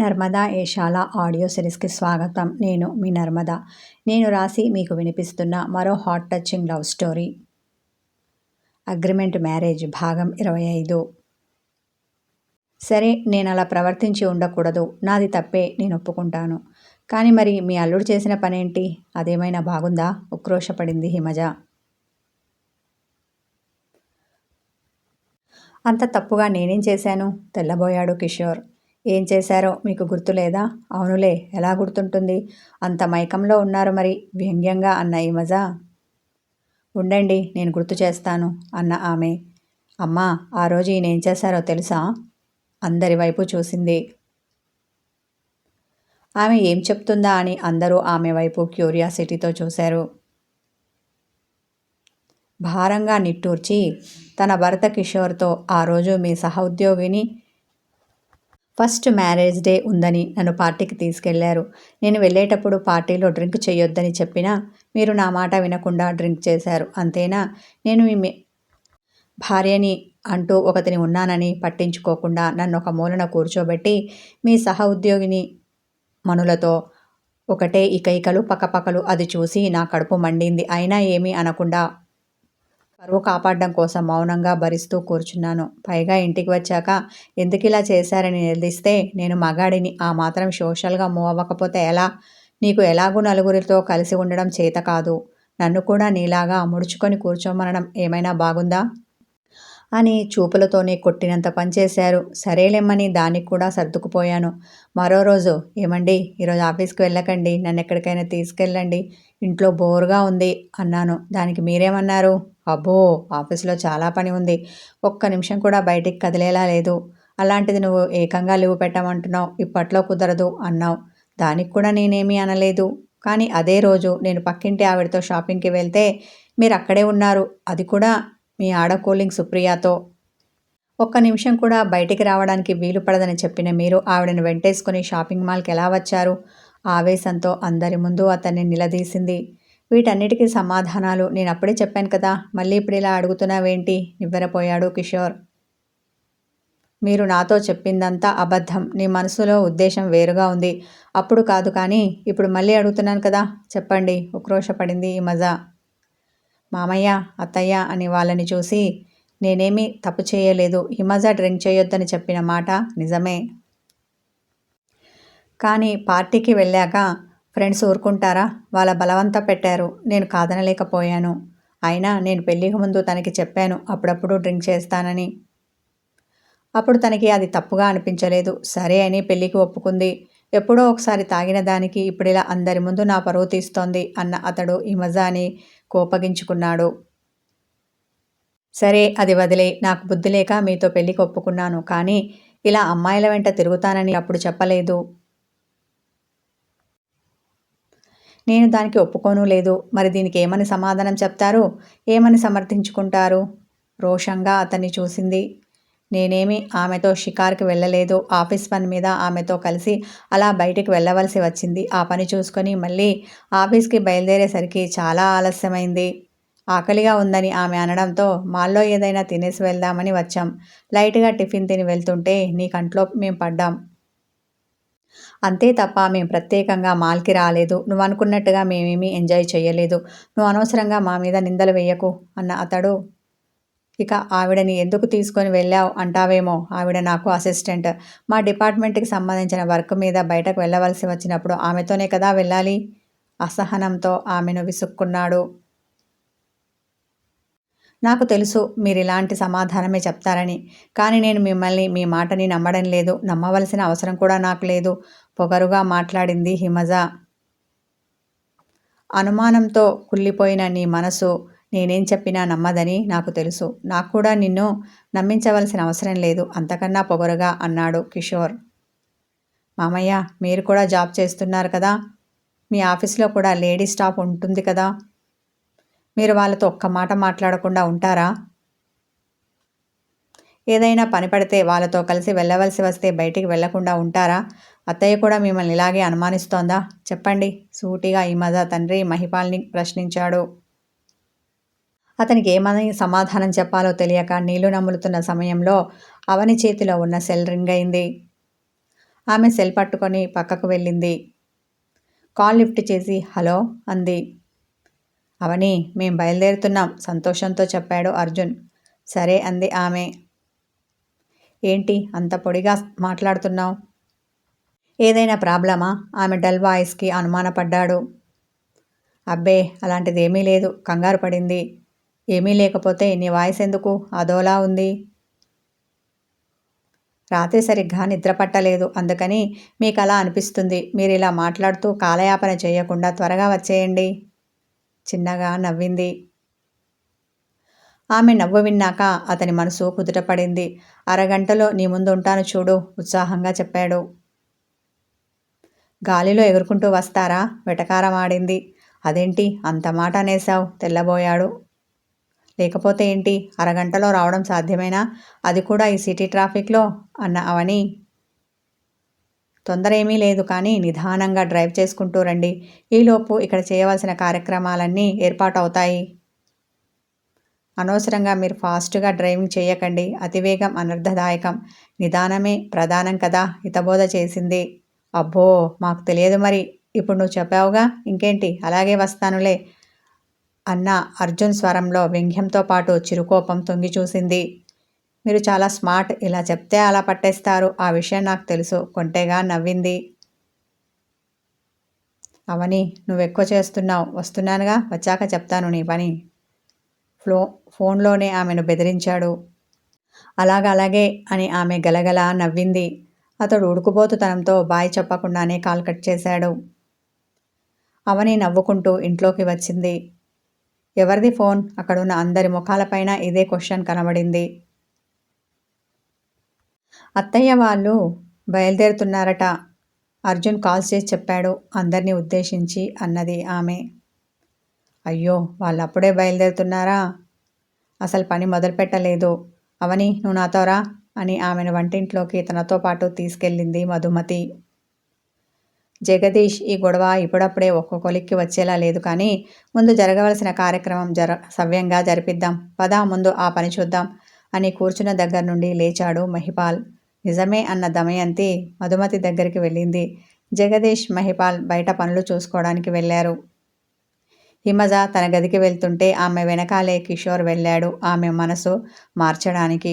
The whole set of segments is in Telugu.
నర్మదా ఏషాల ఆడియో సిరీస్కి స్వాగతం. నేను మీ నర్మద. నేను రాసి మీకు వినిపిస్తున్న మరో hot touching love story. Agreement marriage భాగం ఇరవై ఐదు. సరే నేను అలా ప్రవర్తించి ఉండకూడదు. నాది తప్పే నేను ఒప్పుకుంటాను. కానీ మరి మీ అల్లుడు చేసిన పనేంటి? అదేమైనా బాగుందా? ఉక్రోషపడింది హిమజ. అంత తప్పుగా నేనేం చేశాను? తెల్లబోయాడు కిషోర్. ఏం చేశారో మీకు గుర్తులేదా? అవునులే ఎలా గుర్తుంటుంది? అంత మైకంలో ఉన్నారు మరి వ్యంగ్యంగా అన్న ఈ మజా? ఉండండి నేను గుర్తు చేస్తాను అన్న ఆమె. అమ్మా ఆ రోజు ఈయన ఏం చేశారో తెలుసా? అందరి వైపు చూసింది. ఆమె ఏం చెప్తుందా అని అందరూ ఆమె వైపు క్యూరియాసిటీతో చూశారు. భారంగా నిట్టూర్చి తన భర్త కిషోర్తో ఆ రోజు మీ సహోద్యోగిని ఫస్ట్ మ్యారేజ్ డే ఉందని నన్ను పార్టీకి తీసుకెళ్ళారు. నేను వెళ్ళేటప్పుడు పార్టీలో డ్రింక్ చేయొద్దని చెప్పినా మీరు నా మాట వినకుండా డ్రింక్ చేశారు. అంతేనా? నేను మీ భార్యని అంటూ ఒకతిని ఉన్నానని పట్టించుకోకుండా నన్ను ఒక మూలన కూర్చోబెట్టి మీ సహ ఉద్యోగిని మనులతో ఒకటే ఇకైకలు పక్కపక్కలు అది చూసి నా కడుపు మండింది. అయినా ఏమీ అనకుండా పరువు కాపాడడం కోసం మౌనంగా భరిస్తూ కూర్చున్నాను. పైగా ఇంటికి వచ్చాక ఎందుకు ఇలా చేశారని నిలదీస్తే నేను మగాడిని. ఆ మాత్రం సోషల్గా మూవ్ అవ్వకపోతే ఎలా? నీకు ఎలాగూ నలుగురితో కలిసి ఉండడం చేత కాదు. నన్ను కూడా నీలాగా ముడుచుకొని కూర్చోమనడం ఏమైనా బాగుందా? అని చూపులతోనే కొట్టినంత పనిచేశారు సరేలేమ్మని దానికి కూడా సర్దుకుపోయాను. మరో రోజు ఏమండి ఈరోజు ఆఫీస్కి వెళ్ళకండి నన్ను ఎక్కడికైనా తీసుకెళ్ళండి ఇంట్లో బోరుగా ఉంది అన్నాను. దానికి మీరేమన్నారు? అబ్బో ఆఫీస్లో చాలా పని ఉంది. ఒక్క నిమిషం కూడా బయటికి కదిలేలా లేదు. అలాంటిది నువ్వు ఏకంగా లీవ్ పెట్టమంటున్నావు ఇప్పట్లో కుదరదు అన్నావు. దానికి కూడా నేనేమీ అనలేదు. కానీ అదే రోజు నేను పక్కింటి ఆవిడతో షాపింగ్కి వెళ్తే మీరు అక్కడే ఉన్నారు. అది కూడా మీ ఆడకూలింగ్ సుప్రియాతో. ఒక్క నిమిషం కూడా బయటికి రావడానికి వీలు పడదని చెప్పిన మీరు ఆవిడను వెంటేసుకుని షాపింగ్ మాల్కి ఎలా వచ్చారు? ఆవేశంతో అందరి ముందు అతన్ని నిలదీసింది. వీటన్నిటికీ సమాధానాలు నేను అప్పుడే చెప్పాను కదా మళ్ళీ ఇప్పుడు ఇలా అడుగుతున్నావేంటి? నివ్వెరపోయాడు కిషోర్. మీరు నాతో చెప్పిందంతా అబద్ధం. నీ మనసులో ఉద్దేశం వేరుగా ఉంది. అప్పుడు కాదు కానీ ఇప్పుడు మళ్ళీ అడుగుతున్నాను కదా. చెప్పండి. ఉక్రోషపడింది ఈ మజా. మామయ్య అత్తయ్య అని వాళ్ళని చూసి నేనేమీ తప్పు చేయలేదు హిమజ డ్రింక్ చేయొద్దని చెప్పిన మాట నిజమే. కానీ పార్టీకి వెళ్ళాక ఫ్రెండ్స్ ఊరుకుంటారా? వాళ్ళ బలవంత పెట్టారు నేను కాదనలేకపోయాను. అయినా నేను పెళ్ళికి ముందు తనకి చెప్పాను అప్పుడప్పుడు డ్రింక్ చేస్తానని. అప్పుడు తనకి అది తప్పుగా అనిపించలేదు. సరే అని పెళ్ళికి ఒప్పుకుంది. ఎప్పుడో ఒకసారి తాగిన దానికి ఇప్పుడిలా అందరి ముందు నా పరువు తీస్తోంది అన్న అతడు ఈ మజాని కోపగించుకున్నాడు. సరే అది వదిలే. నాకు బుద్ధి లేక మీతో పెళ్ళికి ఒప్పుకున్నాను కానీ ఇలా అమ్మాయిల వెంట తిరుగుతానని అప్పుడు చెప్పలేదు. నేను దానికి ఒప్పుకోను లేదు. మరి దీనికి ఏమని సమాధానం చెప్తారు? ఏమని సమర్థించుకుంటారు? రోషంగా అతన్ని చూసింది. నేనేమి ఆమెతో షికార్కి వెళ్ళలేదు. ఆఫీస్ పని మీద ఆమెతో కలిసి అలా బయటికి వెళ్ళవలసి వచ్చింది. ఆ పని చూసుకొని మళ్ళీ ఆఫీస్కి బయలుదేరేసరికి చాలా ఆలస్యమైంది. ఆకలిగా ఉందని ఆమె అనడంతో మాల్లో ఏదైనా తినేసి వెళ్దామని వచ్చాం. లైట్గా టిఫిన్ తిని వెళ్తుంటే నీ కంట్లో మేము పడ్డాం. అంతే తప్ప మేము ప్రత్యేకంగా మాల్కి రాలేదు. నువ్వు అనుకున్నట్టుగా మేమేమీ ఎంజాయ్ చేయలేదు నువ్వు అనవసరంగా మా మీద నిందలు వేయకు అన్న అతడు ఇక ఆవిడని ఎందుకు తీసుకొని వెళ్ళావు అంటావేమో ఆవిడ నాకు అసిస్టెంట్ మా డిపార్ట్మెంట్కి సంబంధించిన వర్క్ మీద బయటకు వెళ్ళవలసి వచ్చినప్పుడు ఆమెతోనే కదా వెళ్ళాలి? అసహనంతో ఆమెను విసుక్కున్నాడు. నాకు తెలుసు మీరు ఇలాంటి సమాధానమే చెప్తారని కానీ నేను మిమ్మల్ని మీ మాటని నమ్మడం లేదు. నమ్మవలసిన అవసరం కూడా నాకు లేదు. పొగరుగా మాట్లాడింది హిమజ. అనుమానంతో కుళ్ళిపోయిన నీ మనసు నేనేం చెప్పినా నమ్మదని నాకు తెలుసు. నాకు కూడా నిన్ను నమ్మించవలసిన అవసరం లేదు. అంతకన్నా పొగరుగా అన్నాడు కిషోర్. మామయ్య మీరు కూడా జాబ్ చేస్తున్నారు కదా? మీ ఆఫీస్లో కూడా లేడీ స్టాఫ్ ఉంటుంది కదా? మీరు వాళ్ళతో ఒక్క మాట మాట్లాడకుండా ఉంటారా? ఏదైనా పని పడితే వాళ్ళతో కలిసి వెళ్ళవలసి వస్తే బయటికి వెళ్ళకుండా ఉంటారా? అత్తయ్య కూడా మిమ్మల్ని ఇలాగే అనుమానిస్తోందా? చెప్పండి. సూటిగా ఈ మజా తండ్రి మహిపాల్ని ప్రశ్నించాడు. అతనికి ఏమని సమాధానం చెప్పాలో తెలియక నీళ్ళు నమ్ములుతున్న సమయంలో అవని చేతిలో ఉన్న సెల్ రింగ్ అయింది. ఆమె సెల్ పట్టుకొని పక్కకు వెళ్ళింది. కాల్ లిఫ్ట్ చేసి హలో అంది. అవని మేం బయలుదేరుతున్నాం సంతోషంతో చెప్పాడు అర్జున్. సరే అంది ఆమె. ఏంటి అంత పొడిగా మాట్లాడుతున్నావు? ఏదైనా ప్రాబ్లమా? ఆమె డల్ వాయిస్కి అనుమానపడ్డాడు. అబ్బే అలాంటిది ఏమీ లేదు కంగారు పడింది. ఏమీ లేకపోతే నీ వాయిస్ ఎందుకు అదోలా ఉంది? రాత్రి సరిగ్గా నిద్ర పట్టలేదు. అందుకని మీకు అలా అనిపిస్తుంది. మీరు ఇలా మాట్లాడుతూ కాలయాపన చేయకుండా త్వరగా వచ్చేయండి. చిన్నగా నవ్వింది. ఆమె నవ్వు విన్నాక అతని మనసు కుదుటపడింది. అరగంటలో నీ ముందు ఉంటాను చూడు ఉత్సాహంగా చెప్పాడు. గాలిలో ఎగురుకుంటూ వస్తారా? వెటకారం ఆడింది. అదేంటి? అంత మాట అనేసావు తెల్లబోయాడు. లేకపోతే ఏంటి? అరగంటలో రావడం సాధ్యమేనా? అది కూడా ఈ సిటీ ట్రాఫిక్లో? అన్న అవని. తొందర ఏమీ లేదు కానీ నిదానంగా డ్రైవ్ చేసుకుంటూ రండి. ఈలోపు ఇక్కడ చేయవలసిన కార్యక్రమాలన్నీ ఏర్పాటు అవుతాయి అనవసరంగా మీరు ఫాస్ట్గా డ్రైవింగ్ చేయకండి. అతివేగం అనర్థదాయకం నిదానమే ప్రధానం కదా హితబోధ చేసింది. అబ్బో! మాకు తెలియదు మరి. ఇప్పుడు నువ్వు చెప్పావుగా? ఇంకేంటి? అలాగే వస్తానులే. అన్న అర్జున్ స్వరంలో వ్యంగ్యంతో పాటు చిరుకోపం తొంగి చూసింది. మీరు చాలా స్మార్ట్ ఇలా చెప్తే అలా పట్టేస్తారు. ఆ విషయం నాకు తెలుసు కొంటేగా నవ్వింది. అవని నువ్వు ఎక్కువ చేస్తున్నావు వస్తున్నానుగా వచ్చాక చెప్తాను నీ పని. ఫ్లో ఫోన్లోనే ఆమెను బెదిరించాడు. అలాగలాగే అని ఆమె గలగల నవ్వింది. అతడు ఉడుకుబోతుతనంతో బాయ్ చెప్పకుండానే కాల్ కట్ చేశాడు. అవని నవ్వుకుంటూ ఇంట్లోకి వచ్చింది. ఎవరిది ఫోన్? అక్కడున్న అందరి ముఖాలపైన ఇదే క్వశ్చన్ కనబడింది. అత్తయ్య వాళ్ళు బయలుదేరుతున్నారట. అర్జున్ కాల్ చేసి చెప్పాడు. అందరినీ ఉద్దేశించి అన్నది ఆమె. అయ్యో వాళ్ళు అప్పుడే బయలుదేరుతున్నారా? అసలు పని మొదలుపెట్టలేదు. అవని నువ్వు నాతోరా అని ఆమెను వంటింట్లోకి తనతో పాటు తీసుకెళ్ళింది మధుమతి. జగదీష్ ఈ గొడవ ఇప్పుడప్పుడే ఒక్కొక్కలిక్కి వచ్చేలా లేదు కానీ ముందు జరగవలసిన కార్యక్రమం జర సవ్యంగా జరిపిద్దాం. పదా ముందు ఆ పని చూద్దాం అని కూర్చున్న దగ్గర నుండి లేచాడు మహిపాల్. నిజమే అన్న దమయంతి మధుమతి దగ్గరికి వెళ్ళింది. జగదీష్ మహిపాల్ బయట పనులు చూసుకోవడానికి వెళ్ళారు. హిమజ తన గదికి వెళ్తుంటే ఆమె వెనకాలే కిషోర్ వెళ్ళాడు ఆమె మనసు మార్చడానికి.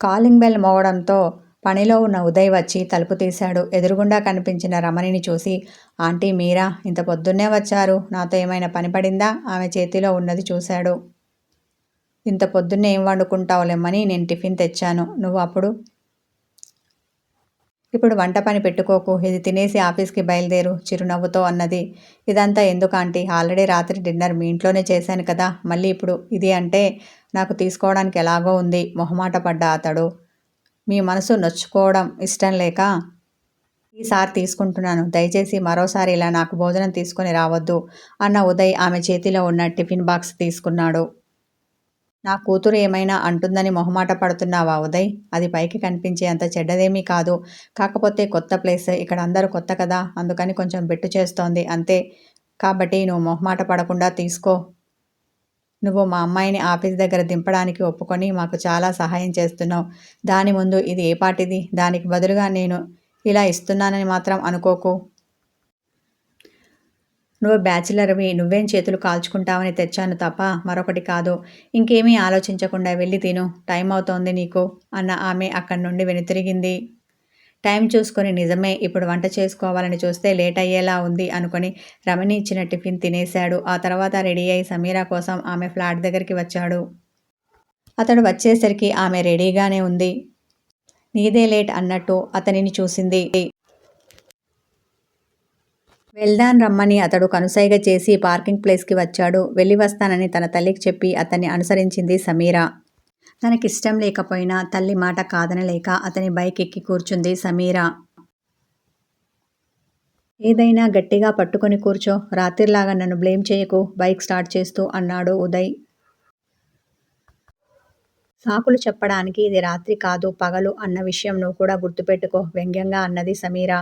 కాలింగ్ బెల్ మోగడంతో పనిలో ఉన్న ఉదయ్ వచ్చి తలుపు తీశాడు. ఎదురుగుండా కనిపించిన రమణిని చూసి ఆంటీ మీరా ఇంత పొద్దున్నే వచ్చారు. నాతో ఏమైనా పని పడిందా? ఆమె చేతిలో ఉన్నది చూశాడు. ఇంత పొద్దున్నే ఏం వండుకుంటావులేమ్మని నేను టిఫిన్ తెచ్చాను. నువ్వు అప్పుడు? ఇప్పుడు వంట పని పెట్టుకోకు. ఇది తినేసి ఆఫీస్కి బయలుదేరు. చిరునవ్వుతో అన్నది. ఇదంతా ఎందుకు ఆంటీ? ఆల్రెడీ రాత్రి డిన్నర్ మీ ఇంట్లోనే చేశాను కదా. మళ్ళీ ఇప్పుడు ఇది అంటే నాకు తీసుకోవడానికి ఎలాగో ఉంది. మొహమాట పడ్డా అతడు. మీ మనసు నొచ్చుకోవడం ఇష్టం లేక ఈసారి తీసుకుంటున్నాను. దయచేసి మరోసారి ఇలా నాకు భోజనం తీసుకొని రావద్దు అన్న ఉదయ్ ఆమె చేతిలో ఉన్న టిఫిన్ బాక్స్ తీసుకున్నాడు. నా కూతురు ఏమైనా అంటుందని మొహమాట పడుతున్నావా ఉదయ్? అది పైకి కనిపించే అంత చెడ్డదేమీ కాదు. కాకపోతే కొత్త ప్లేస్. ఇక్కడ అందరూ కొత్త కదా. అందుకని కొంచెం బెట్టు చేస్తోంది. అంతే. కాబట్టి నువ్వు మొహమాట పడకుండా తీసుకో. నువ్వు మా అమ్మాయిని ఆఫీస్ దగ్గర దింపడానికి ఒప్పుకొని మాకు చాలా సహాయం చేస్తున్నావు. దాని ముందు ఇది ఏ పాటిది దానికి బదులుగా నేను ఇలా ఇస్తున్నానని మాత్రం అనుకోకు. నువ్వు బ్యాచిలర్వి నువ్వేం చేతులు కాల్చుకుంటావని తెచ్చాను తప్ప మరొకటి కాదు. ఇంకేమీ ఆలోచించకుండా వెళ్ళి తిను. టైం అవుతోంది నీకు అన్న ఆమె అక్కడి నుండి వెనుతిరిగింది. టైం చూసుకొని నిజమే ఇప్పుడు వంట చేసుకోవాలని చూస్తే లేట్ అయ్యేలా ఉంది అనుకొని రమణి ఇచ్చిన టిఫిన్ తినేశాడు. ఆ తర్వాత రెడీ అయి సమీరా కోసం ఆమె ఫ్లాట్ దగ్గరికి వచ్చాడు. అతడు వచ్చేసరికి ఆమె రెడీగానే ఉంది. నీదే లేట్ అన్నట్టు అతనిని చూసింది. వెళ్దాన్ రమ్మని అతడు కనుసైగ చేసి పార్కింగ్ ప్లేస్కి వచ్చాడు. వెళ్ళి వస్తానని తన తల్లికి చెప్పి అతన్ని అనుసరించింది సమీరా. తనకిష్టం లేకపోయినా తల్లి మాట కాదనలేక అతని బైక్ ఎక్కి కూర్చుంది సమీరా. ఏదైనా గట్టిగా పట్టుకొని కూర్చో రాత్రిలాగా నన్ను బ్లేమ్ చేయకు బైక్ స్టార్ట్ చేస్తూ అన్నాడు ఉదయ్. సాకులు చెప్పడానికి ఇది రాత్రి కాదు పగలు అన్న విషయం నువ్వు కూడా గుర్తుపెట్టుకో వ్యంగ్యంగా అన్నది సమీరా.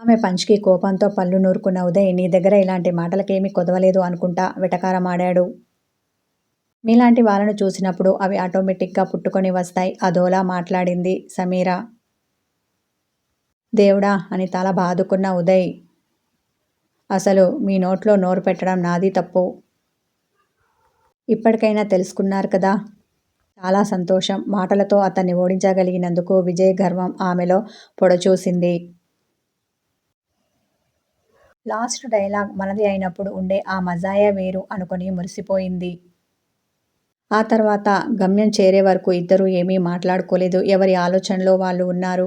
ఆమె పంచ్కి కోపంతో పళ్ళు నూరుకున్న ఉదయ్ నీ దగ్గర ఇలాంటి మాటలకేమీ కొదవలేదు అనుకుంటా వెటకారమాడాడు మీలాంటి వాళ్ళను చూసినప్పుడు అవి ఆటోమేటిక్గా పుట్టుకొని వస్తాయి. అదోలా మాట్లాడింది సమీర. దేవుడా అని తల బాదుకున్న ఉదయ్. అసలు మీ నోట్లో నోరు పెట్టడం నాది తప్పు. ఇప్పటికైనా తెలుసుకున్నారు కదా? చాలా సంతోషం. మాటలతో అతన్ని ఓడించగలిగినందుకు విజయ్ గర్వం ఆమెలో పొడచూసింది. లాస్ట్ డైలాగ్ మనది అయినప్పుడు ఉండే ఆ మజాయా వేరు అనుకుని మురిసిపోయింది. ఆ తర్వాత గమ్యం చేరే వరకు ఇద్దరూ ఏమీ మాట్లాడుకోలేదు. ఎవరి ఆలోచనలో వాళ్ళు ఉన్నారు?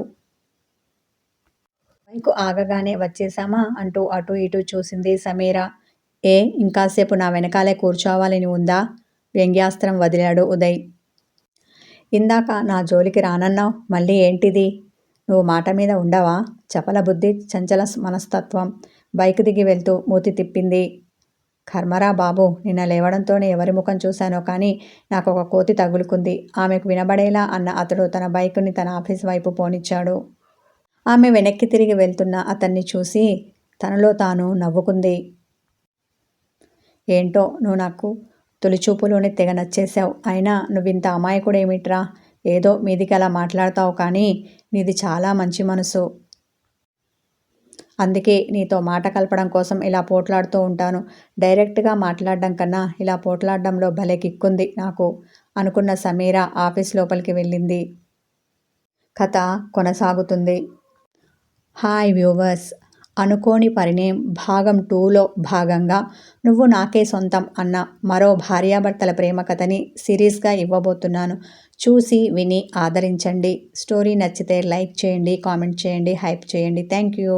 బైకు ఆగగానే వచ్చేసామా అంటూ అటు ఇటు చూసింది సమీర. ఏ ఇంకాసేపు నా వెనకాలే కూర్చోవాలని ఉందా? వ్యంగ్యాస్త్రం వదిలాడు ఉదయ్. ఇందాక నా జోలికి రానన్నావు మళ్ళీ ఏంటిది? నువ్వు మాట మీద ఉండవా? చపల బుద్ధి చంచల మనస్తత్వం. బైక్ దిగి వెళ్తూ మూతి తిప్పింది. కర్మరా బాబు నిన్న లేవడంతోనే ఎవరి ముఖం చూశానో కానీ నాకు ఒక కోతి తగులుకుంది. ఆమెకు వినబడేలా అన్న అతడు తన బైకుని తన ఆఫీస్ వైపు పోనిచ్చాడు. ఆమె వెనక్కి తిరిగి వెళ్తున్న అతన్ని చూసి తనలో తాను నవ్వుకుంది. ఏంటో నువ్వు నాకు తొలిచూపులోనే తెగ నచ్చేశావు. అయినా నువ్వింత అమాయకుడేమిట్రా? ఏదో మీదికి అలా మాట్లాడతావు కానీ నీది చాలా మంచి మనసు. అందుకే నీతో మాట కలపడం కోసం ఇలా పోట్లాడుతూ ఉంటాను. డైరెక్ట్గా మాట్లాడడం కన్నా ఇలా పోట్లాడడంలో భలే కిక్కుంది నాకు అనుకున్న సమీర ఆఫీస్ లోపలికి వెళ్ళింది. కథ కొనసాగుతుంది. Hi viewers! అనుకోని పరిణయం భాగం టూలో భాగంగా నువ్వు నాకే సొంతం అన్న మరో భార్యాభర్తల ప్రేమ కథని సిరీస్గా ఇవ్వబోతున్నాను. చూసి విని ఆదరించండి. స్టోరీ నచ్చితే లైక్ చేయండి కామెంట్ చేయండి హైప్ చేయండి. Thank you!